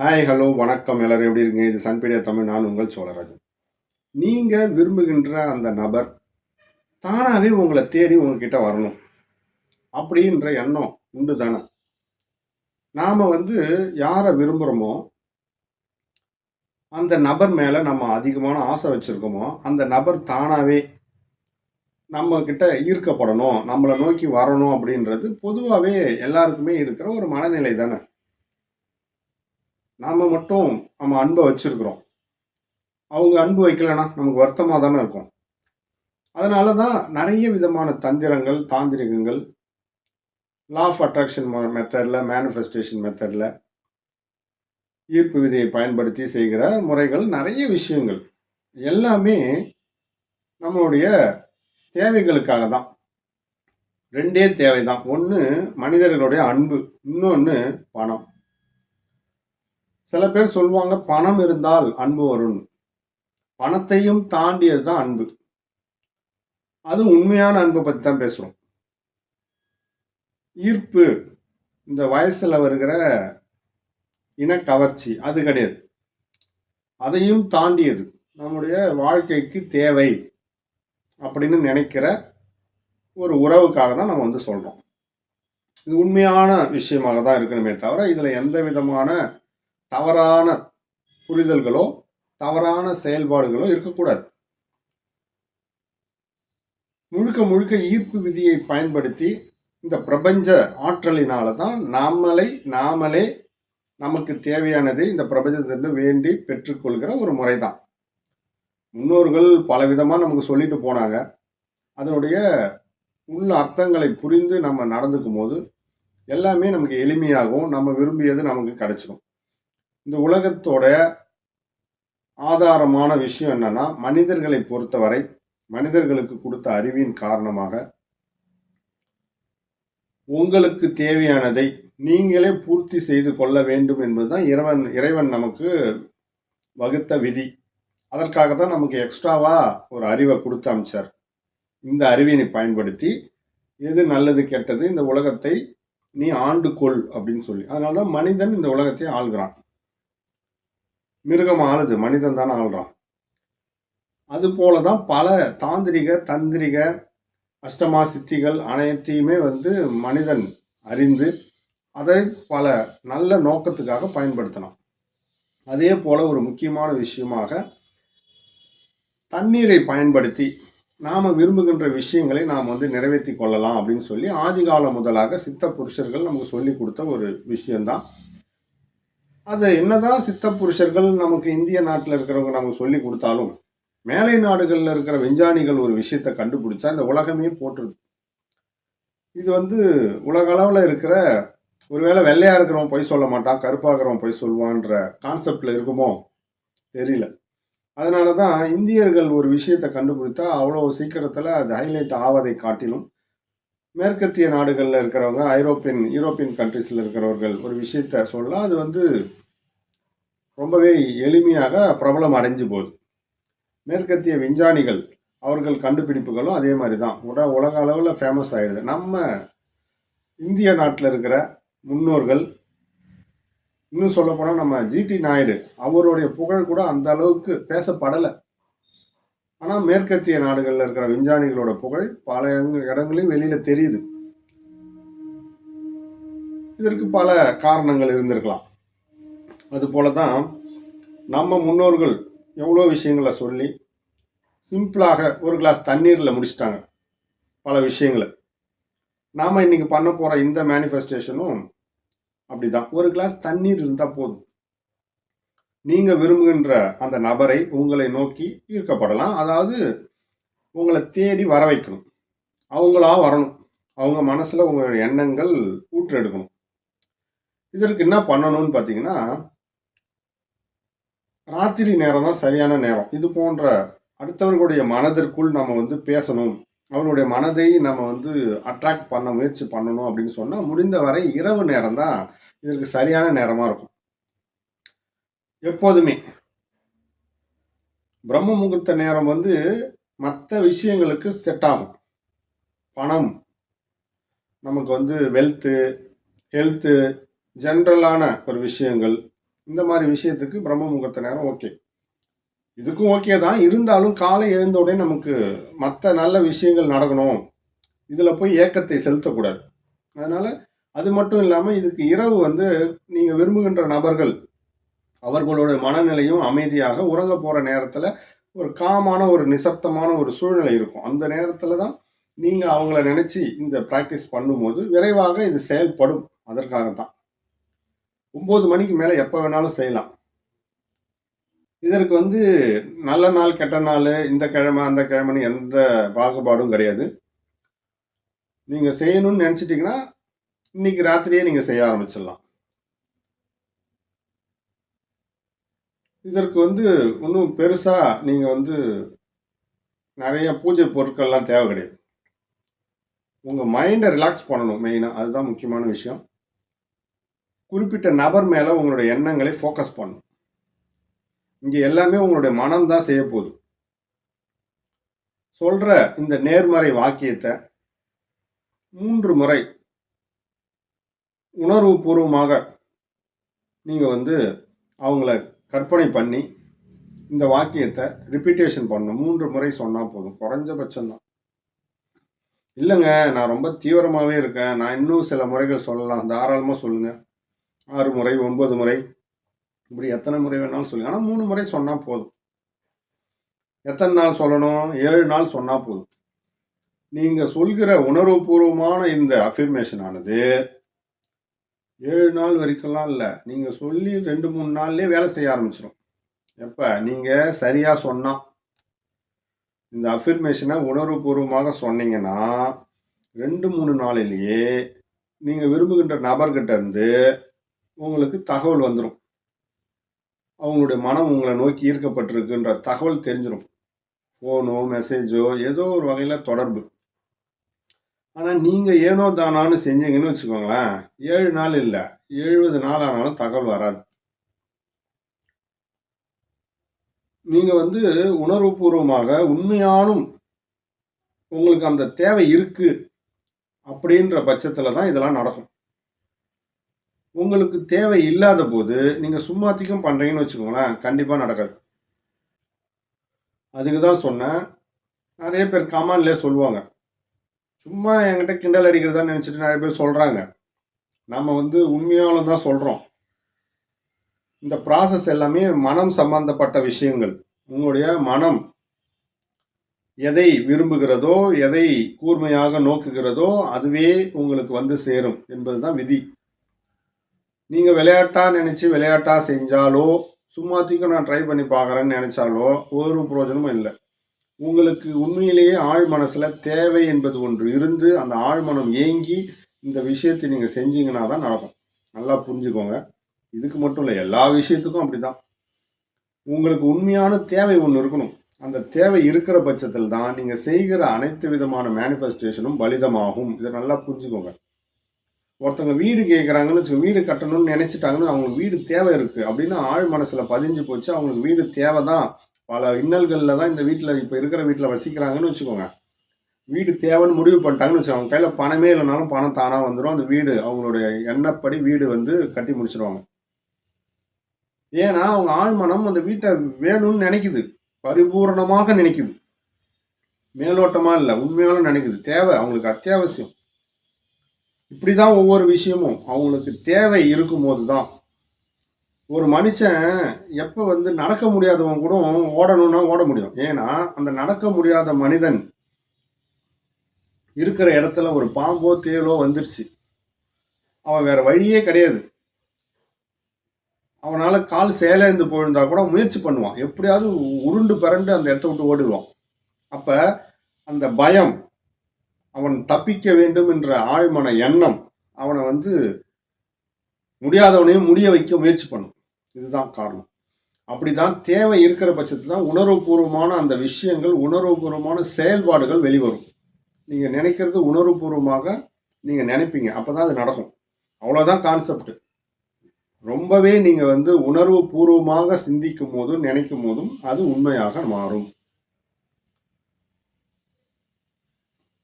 Hi hello வணக்கம். எல்லோரும் எப்படி இருக்கீங்க? இது சன்பீடியா தமிழ். நான் உங்கள் சோழராஜன். நீங்கள் விரும்புகின்ற அந்த நபர் தானாகவே உங்களை தேடி உங்ககிட்ட வரணும். அப்படின்ற எண்ணம் உண்டு தானே நாம் வந்து யாரை விரும்புகிறோமோ அந்த நபர் மேலே நம்ம அதிகமான ஆசை வச்சுருக்கோமோ அந்த நபர் தானாகவே நம்மக்கிட்ட ஈர்க்கப்படணும். நம்மளை நோக்கி வரணும் அப்படின்றது பொதுவாகவே எல்லாருக்குமே இருக்கிற ஒரு மனநிலை தானே நாம் மட்டும் நம்ம அன்பை வச்சுருக்குறோம். அவங்க அன்பு வைக்கலைன்னா நமக்கு வருத்தமாக தானே இருக்கும். அதனால தான் நிறைய விதமான தந்திரங்கள் தாந்திரிகங்கள் லா ஆஃப் அட்ராக்ஷன் மெத்தடில் மேனிஃபெஸ்டேஷன் மெத்தடில் ஈர்ப்பு விதியை பயன்படுத்தி செய்கிற முறைகள் நிறைய விஷயங்கள். எல்லாமே நம்மளுடைய தேவைகளுக்காக தான் ரெண்டே தேவை தான் ஒன்று மனிதர்களுடைய அன்பு இன்னொன்று பணம். சில பேர் சொல்லுவாங்க பணம் இருந்தால் அன்பு வரும் பணத்தையும் தாண்டியது தான் அன்பு. அது உண்மையான அன்பை பற்றி தான் பேசுகிறோம் ஈர்ப்பு இந்த வயசில் வருகிற இனக்கவர்ச்சி அது கிடையாது. அதையும் தாண்டியது. நம்முடைய வாழ்க்கைக்கு தேவை அப்படின்னு நினைக்கிற ஒரு உறவுக்காக தான் நம்ம வந்து சொல்கிறோம் இது உண்மையான விஷயமாக தான் இருக்கணுமே தவிர இதில் எந்த விதமான தவறான புரிதல்களோ தவறான செயல்பாடுகளோ இருக்கக்கூடாது. முழுக்க முழுக்க ஈர்ப்பு விதியை பயன்படுத்தி இந்த பிரபஞ்ச ஆற்றலினால தான் நாமளை நாமளே நமக்கு தேவையானதை இந்த பிரபஞ்சத்திலிருந்து வேண்டி பெற்றுக்கொள்கிற ஒரு முறை தான் முன்னோர்கள் பலவிதமாக நமக்கு சொல்லிட்டு போனாங்க. அதனுடைய உள்ள அர்த்தங்களை புரிந்து நம்ம நடந்துக்கும் போது எல்லாமே நமக்கு எளிமையாகவும் நம்ம விரும்பியது நமக்கு கிடைச்சிடும். இந்த உலகத்தோட ஆதாரமான விஷயம் என்னன்னா மனிதர்களை பொறுத்தவரை மனிதர்களுக்கு கொடுத்த அறிவின் காரணமாக உங்களுக்கு தேவையானதை நீங்களே பூர்த்தி செய்து கொள்ள வேண்டும் என்பதுதான் இறைவன் இறைவன் நமக்கு வகுத்த விதி. அதற்காக தான் நமக்கு எக்ஸ்ட்ராவாக ஒரு அறிவை கொடுத்து அமைச்சார். இந்த அறிவினை பயன்படுத்தி எது நல்லது கெட்டது இந்த உலகத்தை நீ ஆண்டு கொள் அப்படின்னு சொல்லி. அதனால தான் மனிதன் இந்த உலகத்தை ஆள்கிறான். மிருகம் ஆளுது மனிதன் தானே ஆள்றான். அது போல தான் பல தாந்திரிக தந்திரிக அஷ்டமா சித்திகள் அனைத்தையுமே வந்து மனிதன் அறிந்து அதை பல நல்ல நோக்கத்துக்காக பயன்படுத்தலாம் அதே போல ஒரு முக்கியமான விஷயமாக தண்ணீரை பயன்படுத்தி நாம் விரும்புகின்ற விஷயங்களை நாம் வந்து நிறைவேற்றி கொள்ளலாம் அப்படின்னு சொல்லி ஆதிகாலம் முதலாக சித்த புருஷர்கள் நமக்கு சொல்லி கொடுத்த ஒரு விஷயம்தான். அது என்னதான் சித்த புருஷர்கள் நமக்கு இந்திய நாட்டில் இருக்கிறவங்க நமக்கு சொல்லி கொடுத்தாலும் மேலை நாடுகளில் இருக்கிற விஞ்ஞானிகள் ஒரு விஷயத்தை கண்டுபிடிச்சா இந்த உலகமே போட்டுருது இது வந்து உலக அளவில் இருக்கிற ஒருவேளை வெள்ளையா இருக்கிறவன் பொய் சொல்ல மாட்டான் கருப்பாக இருக்கிறவன் பொய் சொல்லுவான்ற கான்செப்டில் இருக்குமோ? தெரியல. அதனால தான் இந்தியர்கள் ஒரு விஷயத்தை கண்டுபிடித்தா அவ்வளோ சீக்கிரத்தில் அது ஹைலைட் ஆவதை காட்டிலும் மேற்கத்திய நாடுகளில் இருக்கிறவங்க ஐரோப்பியன் யூரோப்பியன் கண்ட்ரீஸில் இருக்கிறவர்கள் ஒரு விஷயத்த சொல்ல அது வந்து ரொம்பவே எளிமையாக பிரபலம் அடைஞ்சு போகுது. மேற்கத்திய விஞ்ஞானிகள் அவர்கள் கண்டுபிடிப்புகளும் அதே மாதிரி தான் உட உலக அளவில் ஃபேமஸ் ஆகிடுது நம்ம இந்திய நாட்டில் இருக்கிற முன்னோர்கள் இன்னும் சொல்லப்போனால் நம்ம ஜிடி நாயுடு அவருடைய புகழ் கூட அந்த அளவுக்கு பேசப்படலை. ஆனால் மேற்கத்திய நாடுகளில் இருக்கிற விஞ்ஞானிகளோட புகழ் பல இடங்க- இடங்களையும் வெளியில் தெரியுது. இதற்கு பல காரணங்கள் இருந்திருக்கலாம். அதுபோல தான் நம்ம முன்னோர்கள் எவ்வளோ விஷயங்களை சொல்லி சிம்பிளாக ஒரு கிளாஸ் தண்ணீரில் முடிச்சிட்டாங்க. பல விஷயங்களை. நாம் இன்றைக்கி பண்ண போகிற இந்த மேனிஃபெஸ்டேஷனும் அப்படி தான் ஒரு கிளாஸ் தண்ணீர் இருந்தால் போதும். நீங்கள் விரும்புகின்ற அந்த நபரை உங்களை நோக்கி ஈர்க்கப்படலாம். அதாவது உங்களை தேடி வர வைக்கணும். அவங்களா வரணும். அவங்க மனசில் உங்களுடைய எண்ணங்கள் ஊற்றெடுக்கணும். இதற்கு என்ன பண்ணணும்னு பார்த்தீங்கன்னா ராத்திரி நேரம் தான் சரியான நேரம். இது போன்ற அடுத்தவர்களுடைய மனதிற்குள் நம்ம வந்து பேசணும். அவருடைய மனதை நம்ம வந்து அட்ராக்ட் பண்ண முயற்சி பண்ணணும் அப்படின்னு சொன்னால் முடிந்த வரை இரவு நேரம் தான் இதற்கு சரியான நேரமாக இருக்கும். எப்போதுமே. பிரம்ம முகூர்த்த நேரம் வந்து மற்ற விஷயங்களுக்கு செட் ஆகும். பணம் நமக்கு வந்து வெல்த்து ஹெல்த்து ஜென்ரலான ஒரு விஷயங்கள் இந்த மாதிரி விஷயத்துக்கு பிரம்ம முகூர்த்த நேரம் ஓகே இதுக்கும் ஓகே தான். இருந்தாலும் காலை எழுந்த உடனே நமக்கு மற்ற நல்ல விஷயங்கள் நடக்கணும். இதில் போய் ஏக்கத்தை செலுத்தக்கூடாது. அதனால் அது மட்டும் இல்லாமல் இதுக்கு இரவு வந்து நீங்கள் விரும்புகின்ற நபர்கள் அவர்களோட மனநிலையும் அமைதியாக உறங்க போகிற நேரத்தில் ஒரு காமான ஒரு நிசப்தமான ஒரு சூழ்நிலை இருக்கும். அந்த நேரத்தில் தான் நீங்கள் அவங்கள நினச்சி இந்த ப்ராக்டிஸ் பண்ணும்போது விரைவாக இது செயல்படும். அதற்காக தான் ஒம்பது மணிக்கு மேலே எப்போ வேணாலும் செய்யலாம். இதற்கு வந்து நல்ல நாள் கெட்ட நாள் இந்த கிழமை அந்த கிழமைன்னு எந்த பாகுபாடும் கிடையாது. நீங்கள் செய்யணும்னு நினச்சிட்டிங்கன்னா இன்னைக்கு ராத்திரியே நீங்கள் செய்ய ஆரம்பிச்சிடலாம். இதற்கு வந்து ஒன்றும் பெருசாக நீங்கள் வந்து நிறைய பூஜை பொருட்கள்லாம் தேவை கிடையாது. உங்கள் மைண்டை ரிலாக்ஸ் பண்ணணும் மெயினாக அதுதான் முக்கியமான விஷயம். குறிப்பிட்ட நபர் மேலே உங்களுடைய எண்ணங்களை ஃபோக்கஸ் பண்ணணும். இங்கே எல்லாமே உங்களுடைய மனம் தான் செய்ய போகுது. சொல்கிற இந்த நேர்மறை வாக்கியத்தை மூன்று முறை உணர்வு பூர்வமாக நீங்கள் வந்து அவங்கள கற்பனை பண்ணி இந்த வாக்கியத்தை ரிப்பீட்டேஷன் பண்ணணும். மூன்று முறை சொன்னால் போதும். குறைஞ்சபட்சம்தான். இல்லைங்க நான் ரொம்ப தீவிரமாகவே இருக்கேன். நான் இன்னும் சில முறைகள் சொல்லலாம். தாராளமாக சொல்லுங்கள் ஆறு முறை ஒன்பது முறை. இப்படி எத்தனை முறை வேணாலும் சொல்லுங்கள் ஆனால் மூணு முறை சொன்னால் போதும். எத்தனை நாள் சொல்லணும்? ஏழு நாள் சொன்னால் போதும். நீங்கள் சொல்கிற உணர்வுபூர்வமான இந்த அஃபிர்மேஷன் ஆனது ஏழு நாள் வரைக்கும்லாம் இல்லை. நீங்கள் சொல்லி ரெண்டு மூணு நாள்லேயே வேலை செய்ய ஆரம்பிச்சிடும் எப்போ? நீங்கள் சரியாக சொன்னால் இந்த அஃபிர்மேஷனை உணர்வுபூர்வமாக சொன்னீங்கன்னா ரெண்டு மூணு நாளிலேயே நீங்கள் விரும்புகின்ற நபர்கிட்ட இருந்து உங்களுக்கு தகவல் வந்துடும் அவங்களுடைய மனம் உங்களை நோக்கி ஈர்க்கப்பட்டிருக்குன்ற தகவல் தெரிஞ்சிடும் ஃபோனோ மெசேஜோ ஏதோ ஒரு வகையில் தொடர்பு. ஆனால் நீங்கள் ஏனோ தானான்னு செஞ்சீங்கன்னு வச்சுக்கோங்களேன். ஏழு நாள் இல்லை. எழுபது நாள் ஆனாலும் தகவல் வராது. நீங்கள் வந்து உணர்வுபூர்வமாக உண்மையானும் உங்களுக்கு அந்த தேவை இருக்குது அப்படின்ற பட்சத்தில் தான் இதெல்லாம் நடக்கும். உங்களுக்கு தேவை இல்லாத போது நீங்கள் சும்மாத்திக்கும் பண்ணுறீங்கன்னு வச்சுக்கோங்களேன் கண்டிப்பாக நடக்காது. அதுக்கு தான் சொன்னேன். நிறைய பேர் கமான்லேயே சொல்லுவாங்க. சும்மா என்கிட்ட கிண்டல் அடிக்கிறதா நினச்சிட்டு நிறைய பேர் சொல்கிறாங்க நம்ம வந்து உண்மையாலும் தான் சொல்கிறோம் இந்த ப்ராசஸ் எல்லாமே மனம் சம்பந்தப்பட்ட விஷயங்கள். உங்களுடைய மனம் எதை விரும்புகிறதோ எதை கூர்மையாக நோக்குகிறதோ அதுவே உங்களுக்கு வந்து சேரும் என்பது தான் விதி. நீங்கள் விளையாட்டாக நினச்சி விளையாட்டாக செஞ்சாலோ சும்மாத்திக்கும் நான் ட்ரை பண்ணி பார்க்குறேன்னு நினச்சாலோ ஒரு பிரயோஜனமும் இல்லை. உங்களுக்கு உண்மையிலேயே ஆழ் மனசில் தேவை என்பது ஒன்று இருந்து அந்த ஆழ்மனம் ஏங்கி இந்த விஷயத்தை நீங்கள் செஞ்சீங்கன்னா தான் நடக்கும். நல்லா புரிஞ்சுக்கோங்க. இதுக்கு மட்டும் இல்லை எல்லா விஷயத்துக்கும் அப்படி தான் உங்களுக்கு உண்மையான தேவை ஒன்று இருக்கணும். அந்த தேவை இருக்கிற பட்சத்தில் தான் நீங்கள் செய்கிற அனைத்து விதமான மேனிஃபெஸ்டேஷனும் பலிதமாகும். இதை நல்லா புரிஞ்சுக்கோங்க. ஒருத்தவங்க வீடு கேட்குறாங்கன்னு வச்சு வீடு கட்டணும்னு நினச்சிட்டாங்கன்னு அவங்களுக்கு வீடு தேவை இருக்குது அப்படின்னு ஆழ் மனசில் பதிஞ்சு போச்சு அவங்களுக்கு வீடு தேவை தான் பல இன்னல்களில் தான் இந்த வீட்டில் இப்போ இருக்கிற வீட்டில் வசிக்கிறாங்கன்னு வச்சுக்கோங்க. வீடு தேவைன்னு முடிவு பண்ணிட்டாங்கன்னு வச்சுக்கோங்க. அவங்க கையில் பணமே இல்லைனாலும் பணம் தானாக வந்துடும் அந்த வீடு அவங்களுடைய எண்ணப்படி வீடு வந்து கட்டி முடிச்சிடுவாங்க ஏன்னா அவங்க ஆழ்மனம் அந்த வீட்டை வேணும்னு நினைக்குது. பரிபூர்ணமாக நினைக்குது. மேலோட்டமாக இல்லை உண்மையாலும் நினைக்குது. தேவை அவங்களுக்கு அத்தியாவசியம். இப்படி தான் ஒவ்வொரு விஷயமும். அவங்களுக்கு தேவை இருக்கும்போது தான் ஒரு மனுஷன் எப்போ வந்து நடக்க முடியாதவன் கூட ஓடணும்னா ஓட முடியும். ஏன்னா அந்த நடக்க முடியாத மனிதன் இருக்கிற இடத்துல ஒரு பாம்போ தேலோ வந்துருச்சு. அவன் வேற வழியே கிடையாது. அவனால் கால் சேலேந்து போயிருந்தா கூட முயற்சி பண்ணுவான். எப்படியாவது உருண்டு பிறண்டு அந்த இடத்த விட்டு ஓடிடுவான். அப்போ அந்த பயம் அவன் தப்பிக்க வேண்டும் என்ற ஆழ்மன எண்ணம் அவனை வந்து முடியாதவனையும் முடிய வைக்க முயற்சி பண்ணும். இதுதான் காரணம். அப்படிதான் தேவை இருக்கிற பட்சத்தில் தான் உணர்வுபூர்வமான அந்த விஷயங்கள் உணர்வுபூர்வமான செயல்பாடுகள் வெளிவரும். நீங்கள் நினைக்கிறது உணர்வுபூர்வமாக நீங்கள் நினைப்பீங்க. அப்போ தான் அது நடக்கும். அவ்வளோதான் கான்செப்ட் ரொம்பவே நீங்கள் வந்து உணர்வு பூர்வமாக சிந்திக்கும் போதும் நினைக்கும் போதும் அது உண்மையாக மாறும்.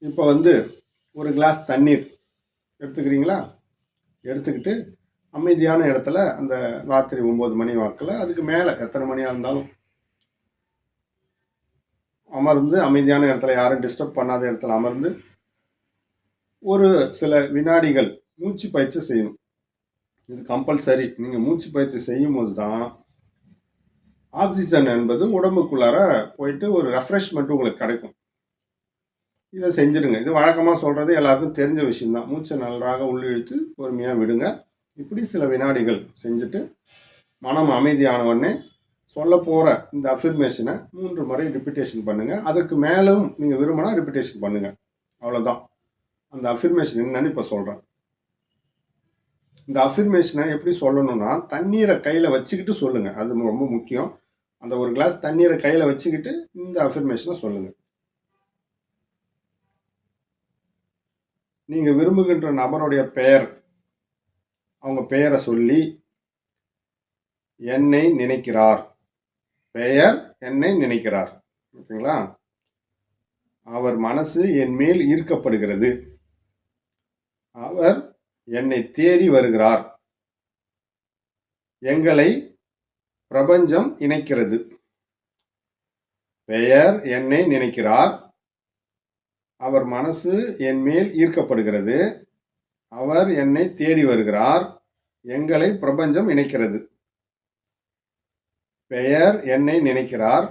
இப்போ வந்து ஒரு கிளாஸ் தண்ணீர் எடுத்துக்கிறீங்களா? எடுத்துக்கிட்டு அமைதியான இடத்துல அந்த ராத்திரி ஒம்பது மணி வாக்கில் அதுக்கு மேலே எத்தனை மணியாக இருந்தாலும் அமர்ந்து அமைதியான இடத்துல யாரும் டிஸ்டர்ப் பண்ணாத இடத்துல அமர்ந்து ஒரு சில வினாடிகள் மூச்சு பயிற்சி செய்யணும். இது கம்பல்சரி நீங்கள் மூச்சு பயிற்சி செய்யும் போது தான் ஆக்சிஜன் என்பது உடம்புக்குள்ளார போயிட்டு ஒரு ரெஃப்ரெஷ்மெண்ட் உங்களுக்கு கிடைக்கும். இதை செஞ்சிடுங்க. இது வழக்கமாக சொல்கிறது எல்லாருக்கும் தெரிஞ்ச விஷயம்தான். மூச்சை நன்றாக உள்ளிழுத்து பொறுமையாக விடுங்க. இப்படி சில வினாடிகள் செஞ்சுட்டு மனம் அமைதியான உடனே சொல்ல போகிற இந்த அஃபிர்மேஷனை மூன்று முறை ரிப்பிட்டேஷன் பண்ணுங்கள் அதுக்கு மேலும் நீங்கள் விரும்பினா ரிப்பிட்டேஷன் பண்ணுங்கள் அவ்வளோதான் அந்த அஃபிர்மேஷன் என்னன்னு இப்போ சொல்கிறேன் இந்த அஃபிர்மேஷனை எப்படி சொல்லணும்னா தண்ணீரை கையில் வச்சுக்கிட்டு சொல்லுங்கள் அது ரொம்ப முக்கியம். அந்த ஒரு கிளாஸ் தண்ணீரை கையில் வச்சுக்கிட்டு இந்த அஃபிர்மேஷனை சொல்லுங்கள் நீங்கள் விரும்புகின்ற நபருடைய பெயர் அவங்க பெயரை சொல்லி என்னை நினைக்கிறார். பெயர் என்னை நினைக்கிறார். ஓகேங்களா? அவர் மனசு என் மேல் ஈர்க்கப்படுகிறது. அவர் என்னை தேடி வருகிறார். எங்களை பிரபஞ்சம் இணைக்கிறது. பெயர் என்னை நினைக்கிறார். அவர் மனசு என் மேல் ஈர்க்கப்படுகிறது. அவர் என்னை தேடி வருகிறார். எங்களை பிரபஞ்சம் இணைக்கிறது. பெயர் என்னை நினைக்கிறார்.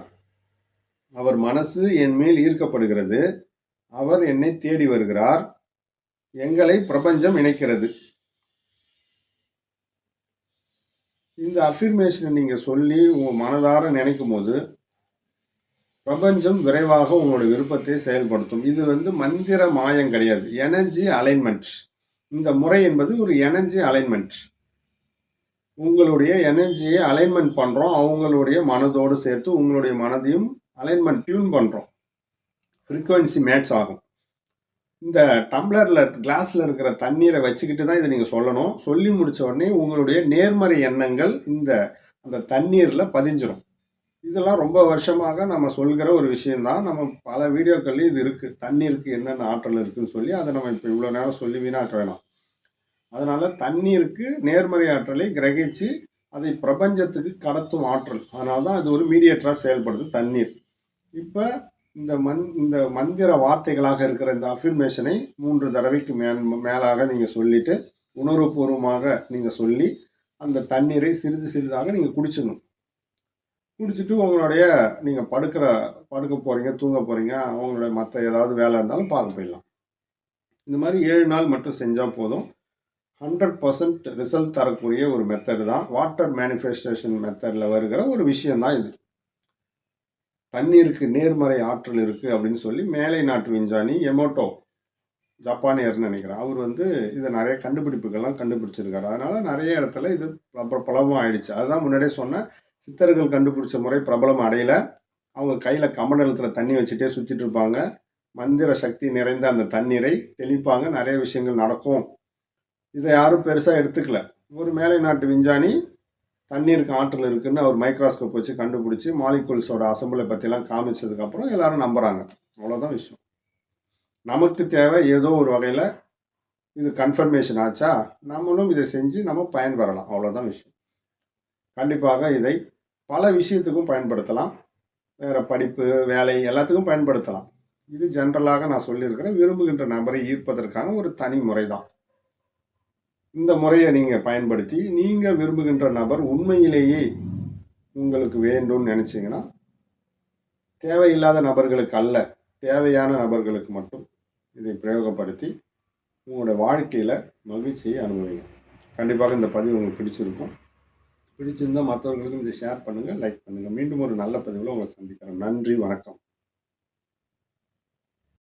அவர் மனசு என் மேல் ஈர்க்கப்படுகிறது. அவர் என்னை தேடி வருகிறார். எங்களை பிரபஞ்சம் இணைக்கிறது. இந்த அஃபிர்மேஷனை நீங்கள் சொல்லி உங்கள் மனதார நினைக்கும் போது பிரபஞ்சம் விரைவாக உங்களோட விருப்பத்தை செயல்படுத்தும். இது வந்து மந்திர மாயம் கிடையாது. எனர்ஜி அலைன்மெண்ட் இந்த முறை என்பது ஒரு எனர்ஜி அலைன்மெண்ட் உங்களுடைய எனர்ஜியை அலைன்மெண்ட் பண்ணுறோம் அவங்களுடைய மனதோடு சேர்த்து உங்களுடைய மனதையும் அலைன்மெண்ட் டியூன் பண்ணுறோம் ஃப்ரீக்குவென்சி மேட்ச் ஆகும். இந்த டம்ளரில் கிளாஸில் இருக்கிற தண்ணீரை வச்சுக்கிட்டு தான் இதை நீங்கள் சொல்லணும். சொல்லி முடித்த உடனே உங்களுடைய நேர்மறை எண்ணங்கள் இந்த அந்த தண்ணீரில் பதிஞ்சிடும் இதெல்லாம் ரொம்ப வருஷமாக நம்ம சொல்கிற ஒரு விஷயந்தான் நம்ம பல வீடியோக்கள்லையும் இது இருக்குது தண்ணீருக்கு என்னென்ன ஆற்றல் இருக்குதுன்னு சொல்லி அதை நம்ம இப்போ இவ்வளோ நேரம் சொல்லி வீணாக்க வேணாம். அதனால் தண்ணீருக்கு நேர்மறை ஆற்றலை கிரகிச்சு அதை பிரபஞ்சத்துக்கு கடத்தும் ஆற்றல். அதனால தான் அது ஒரு மீடியேட்டராக செயல்படுது தண்ணீர். இப்போ இந்த மந் இந்த மந்திர வார்த்தைகளாக இருக்கிற இந்த அஃபிர்மேஷனை மூன்று தடவைக்கு மேல் மேலாக நீங்கள் சொல்லிவிட்டு உணர்வுபூர்வமாக நீங்கள் சொல்லி அந்த தண்ணீரை சிறிது சிறிதாக நீங்கள் குடிச்சிடணும். குடிச்சிட்டு உங்களுடைய நீங்கள் படுக்கிற படுக்க போகிறீங்க தூங்க போகிறீங்க அவங்களுடைய மற்ற ஏதாவது வேலை இருந்தாலும் பார்க்க போயிடலாம். இந்த மாதிரி ஏழு நாள் மட்டும் செஞ்சால் போதும். ஹண்ட்ரட் பர்சன்ட் ரிசல்ட் தரக்கூடிய ஒரு மெத்தடு தான். வாட்டர் மேனிஃபெஸ்டேஷன் மெத்தடில் வருகிற ஒரு விஷயந்தான் இது. தண்ணீருக்கு நேர்மறை ஆற்றல் இருக்குது அப்படின்னு சொல்லி மேலை நாட்டு விஞ்ஞானி எமோட்டோ ஜப்பானியர்னு நினைக்கிறேன். அவர் வந்து இதை நிறைய கண்டுபிடிப்புகள்லாம் கண்டுபிடிச்சிருக்காரு. அதனால் நிறைய இடத்துல இது பிரபலமாக ஆயிடுச்சு. அதுதான் முன்னாடியே சொன்னேன். சித்தர்கள் கண்டுபிடிச்ச முறை பிரபலம் அடையலை. அவங்க கையில் கமண்டலத்தில் தண்ணி வச்சுட்டே சுற்றிட்டு இருப்பாங்க. மந்திர சக்தி நிறைந்த அந்த தண்ணீரை தெளிப்பாங்க. நிறைய விஷயங்கள் நடக்கும். இதை யாரும் பெருசாக எடுத்துக்கல. ஒரு மேலை நாட்டு விஞ்ஞானி தண்ணீருக்கு ஆற்றல் இருக்குதுன்னு அவர் மைக்ராஸ்கோப் வச்சு கண்டுபிடிச்சி மாலிகுல்ஸோட அசம்பிளை பற்றிலாம் காமிச்சதுக்கப்புறம் எல்லாரும் நம்புகிறாங்க அவ்வளோதான் விஷயம். நமக்கு தேவை ஏதோ ஒரு வகையில் இது கன்ஃபர்மேஷன் ஆச்சா? நம்மளும் இதை செஞ்சு நம்ம பயன்பெறலாம் அவ்வளோதான் விஷயம். கண்டிப்பாக இதை பல விஷயத்துக்கும் பயன்படுத்தலாம். வேறு படிப்பு வேலை எல்லாத்துக்கும் பயன்படுத்தலாம். இது ஜென்ரலாக நான் சொல்லியிருக்கிறேன். விரும்புகின்ற நபரை ஈர்ப்பதற்கான ஒரு தனி முறை தான் இந்த முறையை நீங்கள் பயன்படுத்தி நீங்கள் விரும்புகின்ற நபர் உண்மையிலேயே உங்களுக்கு வேண்டும்னு நினச்சிங்கன்னா தேவையில்லாத நபர்களுக்கு அல்ல தேவையான நபர்களுக்கு மட்டும் இதை பிரயோகப்படுத்தி உங்களோட வாழ்க்கையில் மகிழ்ச்சியை அனுபவிங்க. கண்டிப்பாக இந்த பதிவு உங்களுக்கு பிடிச்சிருக்கும். பிடிச்சிருந்தால் மற்றவர்களுக்கும் இதை ஷேர் பண்ணுங்கள் லைக் பண்ணுங்கள் மீண்டும் ஒரு நல்ல பதிவில் உங்களை சந்திக்கிறேன். நன்றி வணக்கம்.